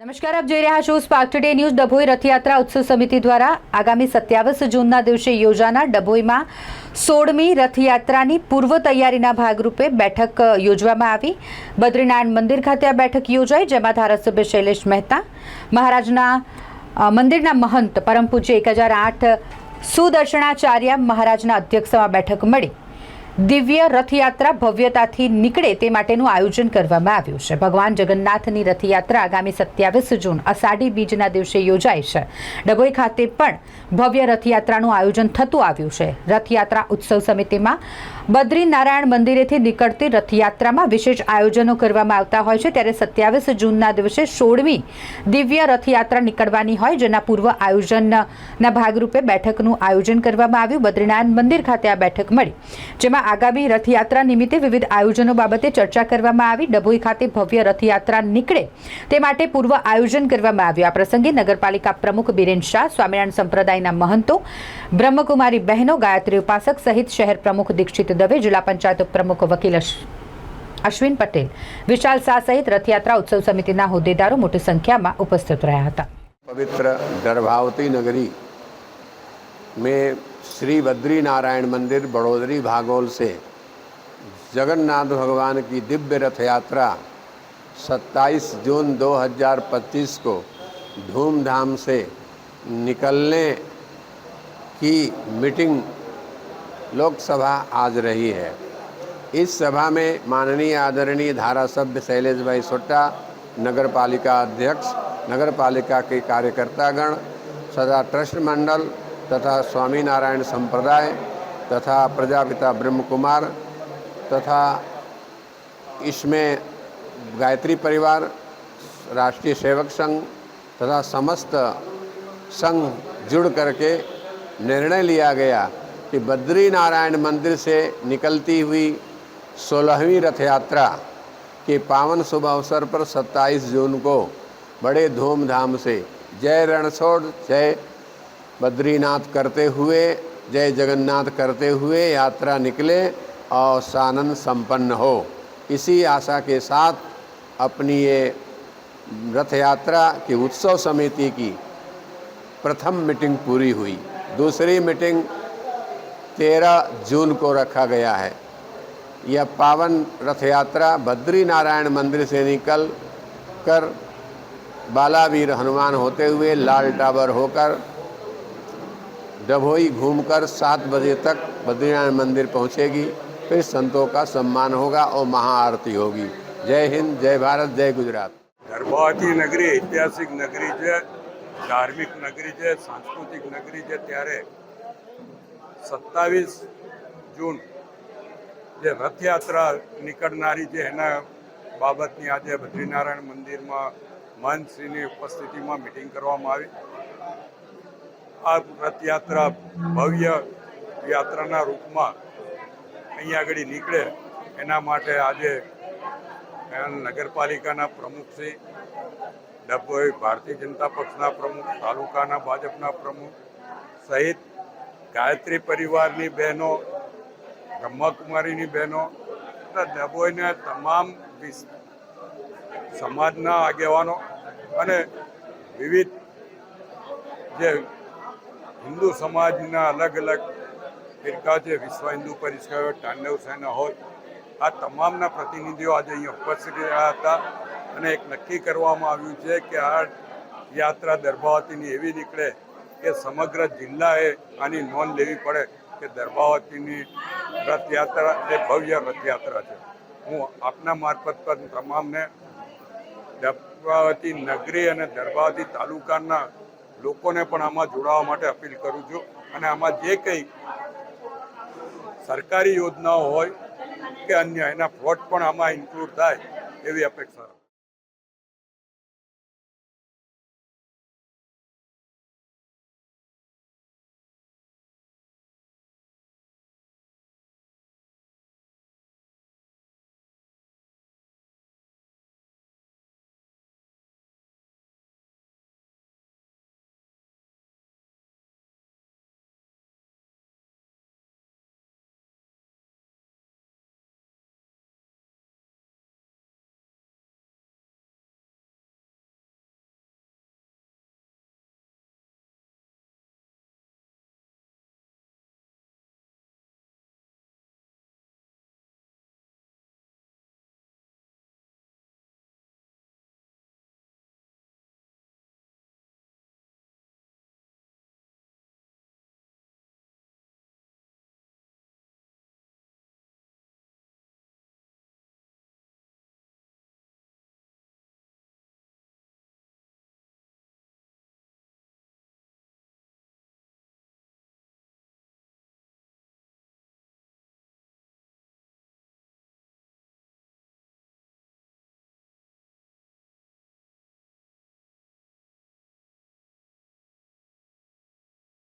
નમસ્કાર, આપ જોઈ રહ્યા છો spark today news Dabhoi Rathyatra ઉત્સવ સમિતિ દ્વારા આગામી સત્યાવીસ જૂનના દિવસે યોજાનાર ડભોઈમાં સોળમી રથયાત્રાની પૂર્વ તૈયારીના ભાગરૂપે બેઠક યોજવામાં આવી. બદ્રીનારાયણ મંદિર ખાતે આ બેઠક યોજાઈ, જેમાં ધારાસભ્ય શૈલેષ મહેતા, મહારાજના મંદિરના મહંત પરમ પૂજ્ય એક હજાર આઠ સુદર્શનાચાર્ય મહારાજના અધ્યક્ષમાં બેઠક મળી. દિવ્ય રથયાત્રા ભવ્યતાથી નીકળે તે માટેનું આયોજન કરવામાં આવ્યું છે. ભગવાન જગન્નાથની રથયાત્રા આગામી સત્યાવીસ જૂન અષાઢી બીજના દિવસે યોજાય છે. ડભોઈ ખાતે પણ ભવ્ય રથયાત્રાનું આયોજન થતું આવ્યું છે. રથયાત્રા ઉત્સવ સમિતિમાં બદ્રીનારાયણ મંદિરેથી નીકળતી રથયાત્રામાં વિશેષ આયોજનો કરવામાં આવતા હોય છે. ત્યારે સત્યાવીસ જૂનના દિવસે સોળમી દિવ્ય રથયાત્રા નીકળવાની હોય, જેના પૂર્વ આયોજનના ભાગરૂપે બેઠકનું આયોજન કરવામાં આવ્યું. બદ્રીનારાયણ મંદિર ખાતે આ બેઠક મળી, જેમાં આગામી રથયાત્રા નિમિત્તે વિવિધ આયોજનો બાબતે ચર્ચા કરવામાં આવી. ડભોઈ ખાતે ભવ્ય રથયાત્રા નીકળે તે માટે પૂર્વ આયોજન કરવામાં આવ્યું. આ પ્રસંગે નગરપાલિકા પ્રમુખ બિરેન શાહ, સ્વામિનારાયણ સંપ્રદાયના મહંતો, બ્રહ્મકુમારી બહેનો, ગાયત્રી ઉપાસક સહિત શહેર પ્રમુખ દીક્ષિત દવે, જિલ્લા પંચાયત પ્રમુખ વકીલ અશ્વિન પટેલ, વિશાલ શાહ સહિત રથયાત્રા ઉત્સવ સમિતિના હોદ્દેદારો મોટી સંખ્યામાં ઉપસ્થિત રહ્યા હતા. પવિત્ર ગર્ભાવતી નગરી મેં श्री बद्री नारायण मंदिर बड़ोदरी भागोल से। जगन्नाथ भगवान की दिव्य रथ यात्रा 27 जून 2025 को धूमधाम से निकलने की मीटिंग लोकसभा आज रही है। इस सभा में माननीय आदरणीय धारा सभ्य शैलेश भाई सोट्टा नगर पालिका अध्यक्ष नगर पालिका के कार्यकर्तागण, सदा ट्रस्ट मंडल तथा स्वामीनारायण संप्रदाय तथा प्रजापिता ब्रह्म कुमार तथा इसमें गायत्री परिवार, राष्ट्रीय सेवक संघ तथा समस्त संघ जुड़ करके निर्णय लिया गया कि बद्री नारायण मंदिर से निकलती हुई सोलहवीं रथ यात्रा के पावन शुभ अवसर पर 27 जून को बड़े धूमधाम से जय रणछोड़, जय बद्रीनाथ करते हुए, जय जगन्नाथ करते हुए यात्रा निकले और सानंद संपन्न हो। इसी आशा के साथ अपनी ये रथ यात्रा की उत्सव समिति की प्रथम मीटिंग पूरी हुई। दूसरी मीटिंग तेरह जून को रखा गया है। यह पावन रथ यात्रा बद्री नारायण मंदिर से निकल कर बालावीर हनुमान होते हुए लाल टावर होकर डभोई घूमकर सात बजे तक बद्रीनारायण मंदिर पहुंचेगी फिर संतों का सम्मान होगा और महाआरती होगी जय हिंद जय भारत जय गुजरात ગર્ભાવતી નગરી ઐતિહાસિક નગરી છે ધાર્મિક નગરી છે સાંસ્કૃતિક નગરી છે ત્યારે સત્તાવીસ જૂન જે રથયાત્રા નીકળનારી છે એના બાબતની આજે બદ્રીનારાયણ મંદિરમાં મહંતશ્રીની ઉપસ્થિતિમાં મિટિંગ કરવામાં આવી આ રથયાત્રા ભવ્ય યાત્રાના રૂપમાં અહીંયા આગળ નીકળે. એના માટે આજે નગરપાલિકાના પ્રમુખશ્રી ડભોઈ ભારતીય જનતા પક્ષના પ્રમુખ, તાલુકાના ભાજપના પ્રમુખ સહિત ગાયત્રી પરિવારની બહેનો, બ્રહ્માકુમારીની બહેનો ડભોઈના તમામ સમાજના આગેવાનો અને વિવિધ જે હિન્દુ સમાજના અલગ અલગ ફિરકા છે વિશ્વ હિન્દુ પરિષદ હોય તાંડવ સેના હોય, આ તમામના પ્રતિનિધિઓ આજે અહીંયા ઉપસ્થિત રહ્યા હતા અને એક નક્કી કરવામાં આવ્યું છે કે આ યાત્રા દર્ભાવતીની એવી નીકળે કે સમગ્ર જિલ્લાએ આની નોંધ લેવી પડે કે દર્ભાવતીની રથયાત્રા એ ભવ્ય રથયાત્રા છે. હું આપના મારફત પર તમામને દર્ભાવતી નગરી અને દર્ભાવતી તાલુકાના લોકોને પણ આમાં જોડાવા માટે અપીલ કરું છું અને આમાં જે કંઈ સરકારી યોજનાઓ હોય કે અન્ય, એના ફ્રોડ પણ આમાં ઇન્ક્લુડ થાય એવી અપેક્ષા